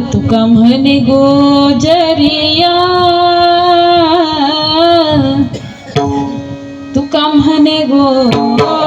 तो कमहन गोजरिया। तू कमहन गो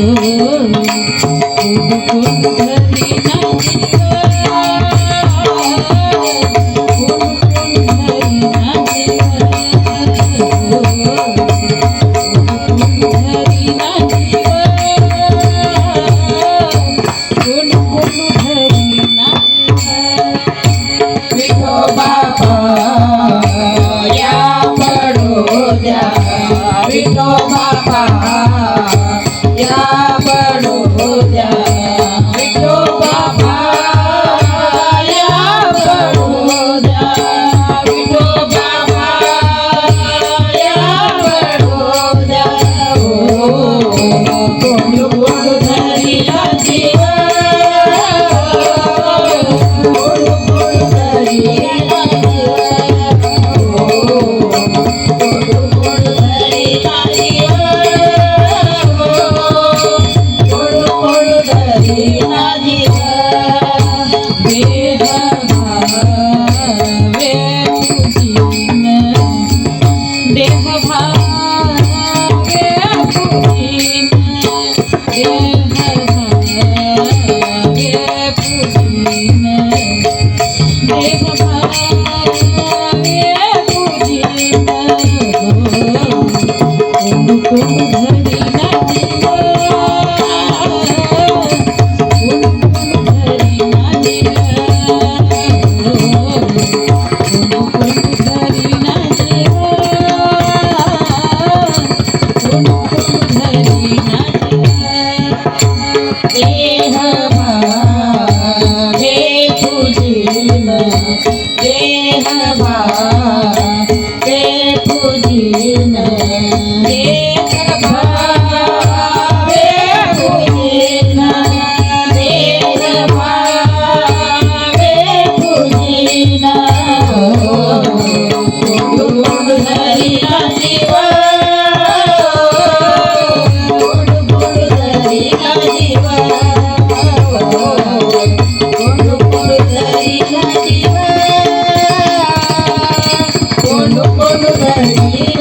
Oh, oh, oh, oh. আমি তো বাবা। Thank you. meu bem.